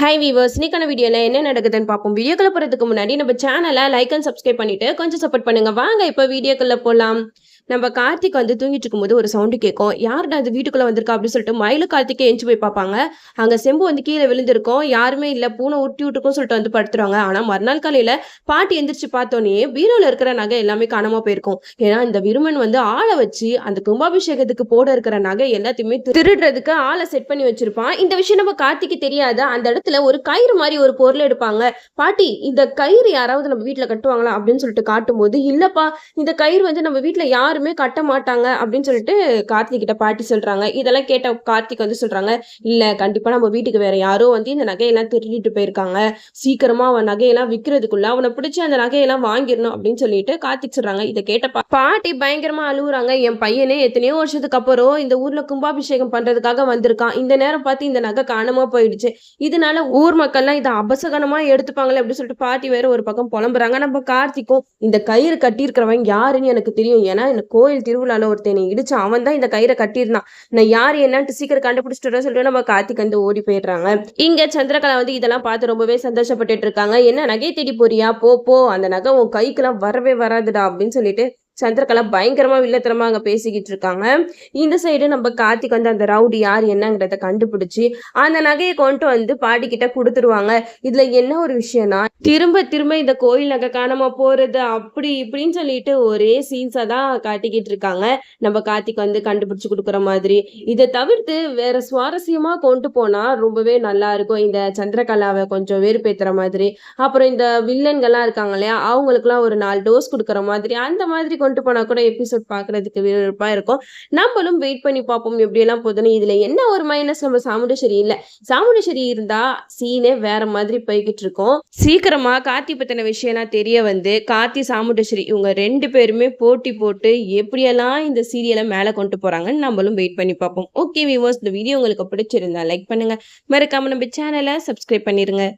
Hi viewers இன்னைக்கான வீடியோவில் என்ன நடக்குதுன்னு பார்ப்போம். வீடியோக்குள்ள போகிறதுக்கு முன்னாடி நம்ம சேனலை லைக் அண்ட் சப்ஸ்கிரைப் பண்ணிட்டு கொஞ்சம் சப்போர்ட் பண்ணுங்க. வாங்க இப்போ வீடியோக்குள்ள போகலாம் நம்ம கார்த்திக் வந்து தூங்கிட்டு இருக்கும்போது ஒரு சவுண்டு கேட்கும். யாருடா அது வீட்டுக்குள்ள வந்திருக்கா? அப்படின்னு சொல்லிட்டு மயிலு கார்த்திகே எஞ்சி போய் பார்ப்பாங்க. அங்க செம்பு வந்து கீழே விழுந்திருக்கும். யாருமே இல்லை. பூனை உருட்டி விட்டுக்கும் சொல்லிட்டு வந்து படுத்துருவாங்க. ஆனா மறுநாள் காலையில பாட்டி எந்திரிச்சு பார்த்தோன்னே பீரோல இருக்கிற நகை எல்லாமே காணாம போயிருக்கும். ஏன்னா இந்த விருமன் வந்து ஆளை வச்சு அந்த கும்பாபிஷேகத்துக்கு போட இருக்கிற நகை எல்லாத்தையுமே திருடுறதுக்கு ஆளை செட் பண்ணி வச்சிருப்பான். இந்த விஷயம் நம்ம கார்த்திக்கு தெரியாத? அந்த இடத்துல ஒரு கயிறு மாதிரி ஒரு பொருள் எடுப்பாங்க. பாட்டி இந்த கயிறு யாராவது நம்ம வீட்டில் கட்டுவாங்களா? அப்படின்னு சொல்லிட்டு காட்டும்போது இல்லப்பா இந்த கயிறு வந்து நம்ம வீட்ல யாருமே கட்ட மாட்டாங்க அப்படின்னு சொல்லிட்டு கார்த்திக் கிட்ட பாட்டி சொல்றாங்க. இதெல்லாம் கேட்ட கார்த்திக் வந்து சொல்றாங்க இல்ல கண்டிப்பா நம்ம வீட்டுக்கு வேற யாரோ வந்து இந்த நகையெல்லாம் திருடிட்டு போயிருக்காங்க. சீக்கிரமா அவன் நகையெல்லாம் விக்கிறதுக்குள்ள அவனை பிடிச்சி அந்த நகையெல்லாம் வாங்கிடணும் அப்படின்னு சொல்லிட்டு கார்த்திக் சொல்றாங்க. இதை கேட்ட பாட்டி பயங்கரமா அழுகுறாங்க என் பையனே எத்தனையோ வருஷத்துக்கு அப்புறம் இந்த ஊர்ல கும்பாபிஷேகம் பண்றதுக்காக வந்திருக்கான். இந்த நேரம் பார்த்து இந்த நகை காணாம போயிடுச்சு. இதனால ஊர் மக்கள்லாம் இதை அபசகனமா எடுத்துப்பாங்களே அப்படின்னு சொல்லிட்டு பாட்டி வேற ஒரு பக்கம் புலம்புறாங்க. நம்ம கார்த்திக்கும் இந்த கயிறு கட்டியிருக்கிறவன் யாருன்னு எனக்கு தெரியும். ஏன்னா எனக்கு கோயில் திருவிழால ஒருத்தனை இடிச்சு அவன் தான் இந்த கயிறை கட்டியிருந்தான். நான் யார் என்னன்ட்டு சீக்கிரம் கண்டுபிடிச்சிட்டு சொல்லிட்டு நம்ம கார்த்திக் வந்து ஓடி போயிடுறாங்க. இங்க சந்திரகலா வந்து இதெல்லாம் பார்த்து ரொம்பவே சந்தோஷப்பட்டுட்டு இருக்காங்க. என்ன நகை தேடி போறியா? போ போ. அந்த நகை உன் கைக்கெல்லாம் வரவே வராதுடா அப்படின்னு சொல்லிட்டு சந்திரகலா பயங்கரமா வில்லத்தனமா அங்க பேசிக்கிட்டு இருக்காங்க. இந்த சைடு நம்ம கார்த்திக் வந்து அந்த ரவுடி யார் என்னங்கிறத கண்டுபிடிச்சு அந்த நகையை கொண்டு வந்து பாடி கிட்ட கொடுத்துருவாங்க. இதுல என்ன ஒரு விஷயம்னா திரும்ப திரும்ப இந்த கோயில் நகை காணாம போறது அப்படி இப்படின்னு சொல்லிட்டு ஒரே சீன்ஸா தான் காட்டிக்கிட்டு இருக்காங்க. நம்ம கார்த்திக் வந்து கண்டுபிடிச்சு கொடுக்குற மாதிரி. இதை தவிர்த்து வேற சுவாரஸ்யமா கொண்டு போனா ரொம்பவே நல்லா இருக்கும். இந்த சந்திரகலாவை கொஞ்சம் வேறுபேத்துற மாதிரி. அப்புறம் இந்த வில்லன்கள்லாம் இருக்காங்க இல்லையா அவங்களுக்குலாம் ஒரு நாலு டோஸ் கொடுக்குற மாதிரி அந்த மாதிரி கொண்டு போனா கூட எபிசோட் பார்க்கறதுக்கு விருப்பா இருக்கும். நம்மளும் வெயிட் பண்ணி பார்ப்போம் எப்படியெல்லாம் போகுதுன்னு. இதுல என்ன ஒரு மைனஸ் நம்ம சாமுண்டேஸ்வரி இல்ல. சாமுண்டேஸ்வரி இருந்தா சீனே வேற மாதிரி போய்கிட்டு இருக்கும். சீக்கிரமா கார்த்தி பத்தின விஷயம்லாம் தெரிய வந்து கார்த்தி சாமுண்டேஸ்வரி இவங்க ரெண்டு பேருமே போட்டி போட்டு எப்படியெல்லாம் இந்த சீரியலை மேல கொண்டு போறாங்கன்னு நம்மளும் வெயிட் பண்ணி பார்ப்போம். ஓகே வியூவர்ஸ் இந்த வீடியோ உங்களுக்கு பிடிச்சிருந்தா லைக் பண்ணுங்க. மறக்காம நம்ம சேனலை சப்ஸ்கிரைப் பண்ணிருங்க.